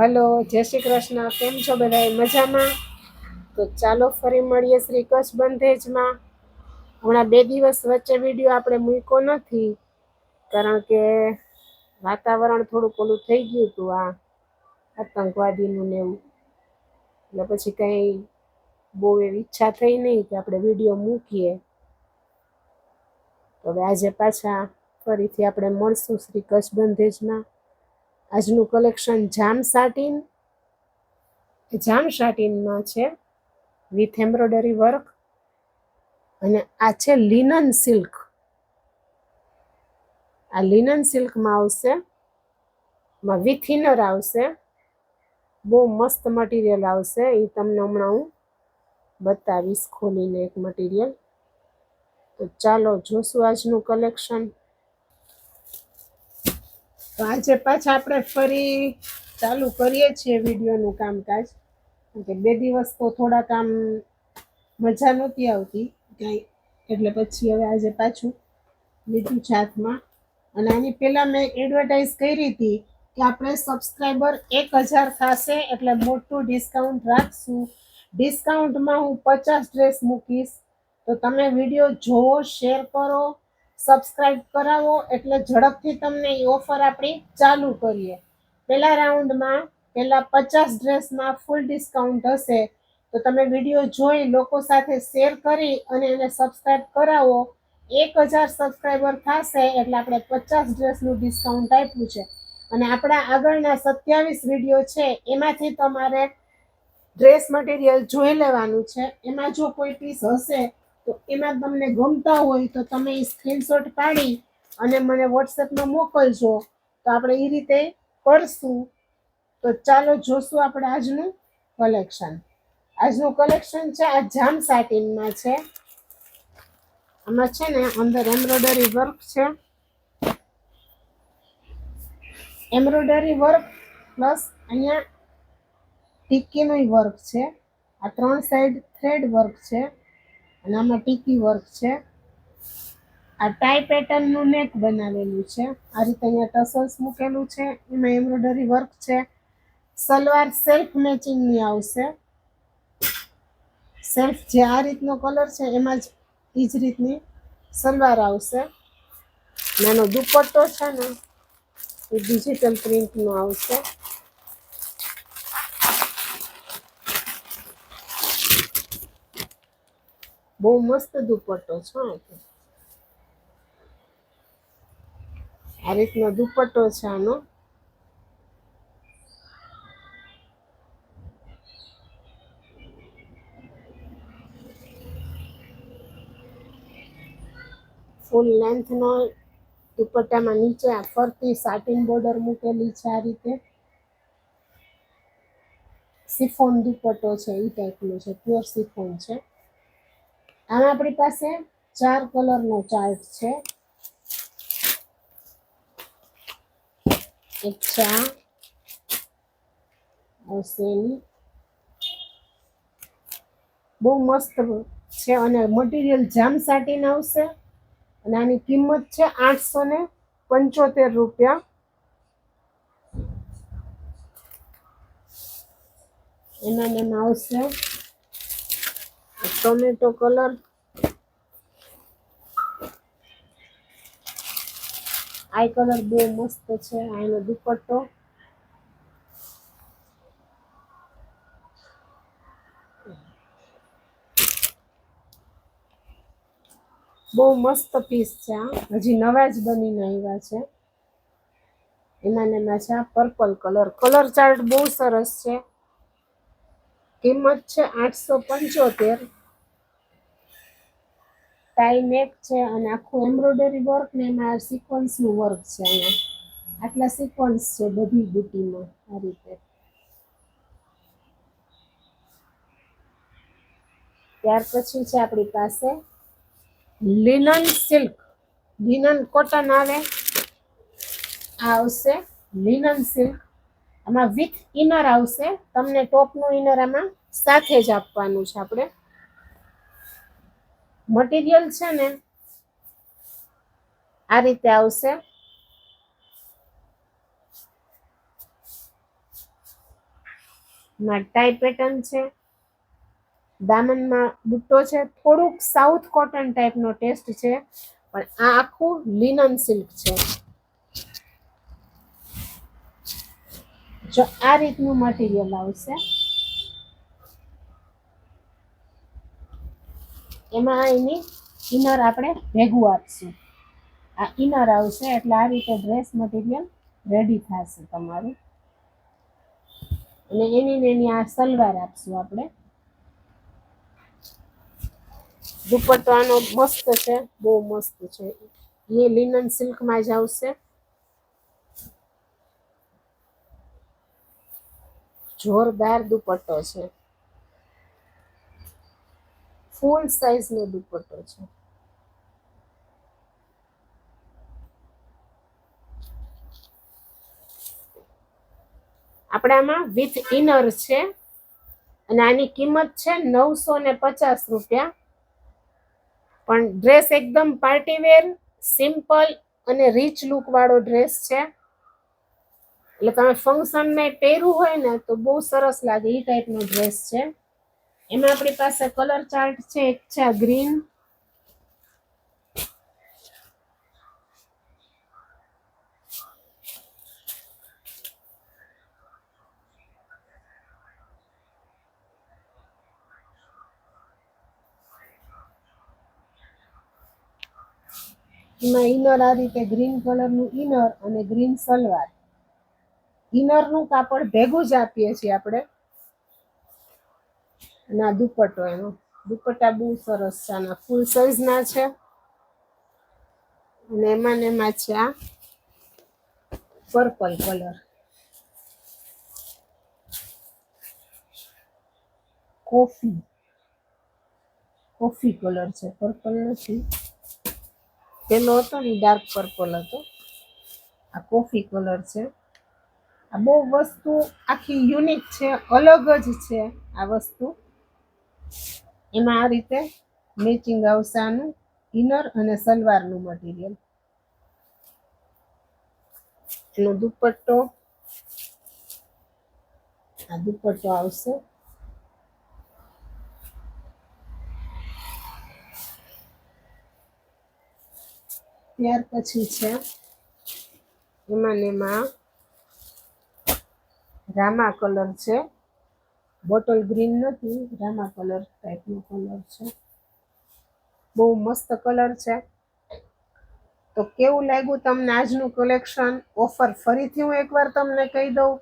Hello, જય શ્રી કૃષ્ણ. કેમ છો બધા મજામાં? તો ચાલો ફરી મળીએ શ્રી કચ્છ બંધેજમાં હમણાં બે દિવસ વચ્ચે વીડિયો આપણે મૂક્યો નથી, કારણ કે વાતાવરણ થોડુંક ઓલું થઈ ગયું હતું, આ આતંકવાદીનું ને એવું. એટલે પછી કંઈ બહુ એવી ઈચ્છા થઈ નહીં કે આપણે વીડિયો મૂકીએ. તો હવે આજે પાછા ફરીથી આપણે મળશું શ્રી કચ્છ બંધેજમાં આજનું કલેક્શન જામ સાટીન. જામ સાટીનમાં છે વિથ એમ્બ્રોડરી વર્ક અને આ છે લિનન સિલ્ક આ લિનન સિલ્કમાં આવશે માં વિથ ઇનર આવશે, બહુ મસ્ત મટીરિયલ આવશે. એ તમને હમણાં હું બતાવીશ ખોલીને એક મટીરિયલ તો ચાલો જોશું આજનું કલેક્શન તો આજે પાછા આપણે ફરી ચાલુ કરીએ છીએ વિડીયોનું કામકાજ. કે બે દિવસ તો થોડા કામ મજા નહોતી આવતી કાંઈ. એટલે પછી હવે આજે પાછું લીધું હાથમાં. અને આની પહેલાં મેં એડવર્ટાઇઝ કરી હતી કે આપણે સબસ્ક્રાઈબર એક હજાર થશે એટલે મોટું ડિસ્કાઉન્ટ રાખશું. ડિસ્કાઉન્ટમાં હું પચાસ ડ્રેસ મૂકીશ. તો તમે વીડિયો જોવો શેર કરો. સબસ્ક્રાઇબ કરાવો એટલે ઝડપથી તમને એ ઓફર આપણી ચાલુ કરીએ. પહેલા રાઉન્ડમાં, પહેલા પચાસ ડ્રેસમાં ફૂલ ડિસ્કાઉન્ટ હશે. તો તમે વીડિયો જોઈ, લોકો સાથે શેર કરી અને એને સબસ્ક્રાઇબ કરાવો. એક હજાર સબસ્ક્રાઈબર થશે એટલે આપણે પચાસ ડ્રેસનું ડિસ્કાઉન્ટ આપ્યું છે. અને આપણા આગળના સત્યાવીસ વીડિયો છે, એમાંથી તમારે ડ્રેસ મટીરિયલ જોઈ લેવાનું છે. એમાં જો કોઈ પીસ હશે તો એમાં તમને ગમતા હોય તો તમે એ સ્ક્રીનશોટ પાડી અને મને વોટ્સએપમાં મોકલજો. તો આપણે એ રીતે કરશું. તો ચાલો જોશું આપણે આજનું કલેક્શન આજનું કલેક્શન છે, આ જામ સાટીનમાં છે. આમાં છે ને અંદર એમ્બ્રોડરી વર્ક છે. એમ્બ્રોડરી વર્ક પ્લસ અહીંયા ટીકીનું વર્ક છે. આ ત્રણ સાઈડ થ્રેડ વર્ક છે. અને આમાં ટીકી વર્ક છે. આ ટાઈ પેટર્નનું નેક બનાવેલું છે. આ રીતે અહીંયા ટસલ્સ મૂકેલું છે. એમાં એમ્બ્રોડરી વર્ક છે. સલવાર સેલ્ફ મેચિંગની આવશે. સેલ્ફ જે આ રીતનો કલર છે, એમાં જ એ જ રીતની સલવાર આવશે. નાનો દુપટ્ટો છે ને, એ ડિજિટલ પ્રિન્ટનો આવશે. બહુ મસ્ત દુપટ્ટો છે આ રીતનો દુપટ્ટો છે આનો. ફૂલ લેન્થનો દુપટ્ટામાં નીચે ફરતી સાટિન બોર્ડર મૂકેલી છે આ રીતે. સિફોન દુપટ્ટો છે એ ટાઈપનો છે પ્યોર સિફોન છે. આમાં આપણી પાસે ચાર કલરનો ચાર્ટ છે. ચા આવશે બહુ મસ્ત છે અને મટીરિયલ જામ સાટીન આવશે. અને આની કિંમત છે આઠસો ને પંચોતેર રૂપિયા. એના નામ આવશે ટોમેટો કલર. આ કલર બહુ મસ્ત છે આ એનો દુપટ્ટો. બહુ મસ્ત પીસ છે આ હજી નવા જ બનીને આવ્યા છે. એમાં ને એમાં છે પર્પલ કલર. કલર ચાર્ટ બહુ સરસ છે. કિંમત છે આઠસો પંચોતેર. ટાઈ નેક છે અને આખું એમ્બ્રોઇડરી વર્ક ને એમાં સિક્વન્સનું વર્ક છે અહીંયા આટલા સિક્વન્સ છે બધી બુટીમાં આ રીતે. ત્યાર પછી છે આપણી પાસે લિનન સિલ્ક લિનન કોટન આવે. આ આવશે લિનન સિલ્ક આમાં વિથ ઇનર આવશે. તમને ટોપનું ઇનર આમાં સાથે જ આપવાનું છે આપણે. મટીરિયલ છે ને, આ રીતે આવશે. માં ટાઈ પેટર્ન છે. દામનમાં બુટ્ટો છે. થોડુંક સાઉથ કોટન ટાઈપનો ટેસ્ટ છે. પણ આ આખું લિનન સિલ્ક છે. જો આ રીતનું મટીરિયલ આવશે. એમાં એની ઇનર આપણે ભેગું આપશું. આ ઇનર આવશે એટલે આ રીતે ડ્રેસ મટીરિયલ રેડી થશે તમારું. અને એની એની આ સલવાર આપશું આપણે. દુપટ્ટો આનો મસ્ત છે, બહુ મસ્ત છે. એ લિનન સિલ્કમાં જ આવશે. જોરદાર દુપટ્ટો છે. ફૂલ સાઈઝ નો દુપટ્ટો છે. આપણામાં વિથ ઇનર છે અને આની કિંમત છે નવસો ને પચાસ રૂપિયા. પણ ડ્રેસ એકદમ પાર્ટી વેર સિમ્પલ અને રીચ લુક વાળો ડ્રેસ છે. એટલે તમે ફંક્શનમાં પહેરવું હોય ને તો બહુ સરસ લાગે એ ટાઈપનો ડ્રેસ છે. એમાં આપણી પાસે કલર ચાર્ટ છે, એક છે આ ગ્રીન એમાં ઇનર આ રીતે ગ્રીન કલરનું ઇનર અને ગ્રીન સલવાર. ઇનરનું કાપડ ભેગું જ આપીએ છીએ આપણે. આ દુપટ્ટો એનો. દુપટ્ટા બહુ સરસ છે આના. ફૂલ સાઈઝના છે. અને એમાં ને એમાં છે આ purple colour coffee. Coffee colour છે. પર્પલ નથી. પેલો હતો ને ડાર્ક પર્પલ હતો. આ કોફી કલર છે. આ બહુ વસ્તુ આખી યુનિક છે, અલગ જ છે આ વસ્તુ. એમાં આ રીતે મેચિંગ આવશે આનું ઇનર અને સલવારનું મટીરિયલ એનો દુપટ્ટો. આ દુપટ્ટો આવશે. ત્યાર પછી છે. એમાં ને એમાં રામા કલર છે. બોટલ ગ્રીન નથી, રામા કલર ટાઈપનો કલર છે. બહુ મસ્ત કલર છે. તો કેવું લાગ્યું તમને આજનું કલેક્શન ઓફર ફરીથી હું એકવાર તમને કહી દઉં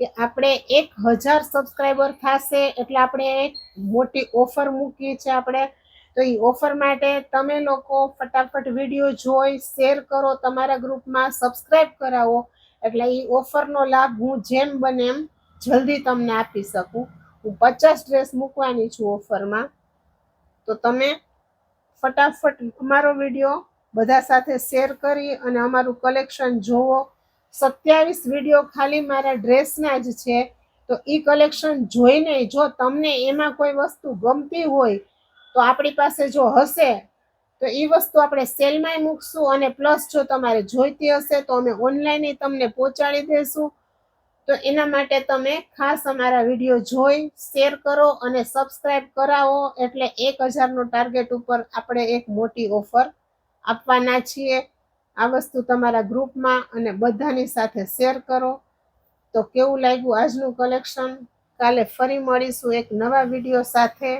કે આપણે એક હજાર સબસ્ક્રાઈબર થશે, એટલે આપણે એક મોટી ઓફર મૂકી છે આપણે. તો એ ઓફર માટે તમે લોકો ફટાફટ વીડિયો જોઈ શેર કરો, તમારા ગ્રુપમાં સબસ્ક્રાઈબ કરાવો. એટલે એ ઓફરનો લાભ હું જેમ બને એમ જલ્દી તમને આપી શકું. હું પચાસ ડ્રેસ મૂકવાની છું ઓફરમાં તો તમે ફટાફટ અમારો વીડિયો બધા સાથે શેર કરી અને અમારું કલેક્શન જોવો. સત્યાવીસ વીડિયો ખાલી મારા ડ્રેસના જ છે. તો એ કલેક્શન જોઈને જો તમને એમાં કોઈ વસ્તુ ગમતી હોય, તો આપણી પાસે જો હશે તો એ વસ્તુ આપણે સેલમાંય મૂકશું અને પ્લસ જો તમારે જોઈતી હશે તો અમે ઓનલાઈન તમને પહોંચાડી દઈશું તો એના માટે તમે ખાસ અમારા વીડિયો જોઈ, શેર કરો અને સબસ્ક્રાઈબ કરાવો એટલે એક હજારનો ટાર્ગેટ ઉપર આપણે એક મોટી ઓફર આપવાના છીએ. આ વસ્તુ તમારા ગ્રુપમાં અને બધાની સાથે શેર કરો. તો કેવું લાગ્યું આજનું કલેક્શન? કાલે ફરી મળીશું એક નવા વીડિયો સાથે.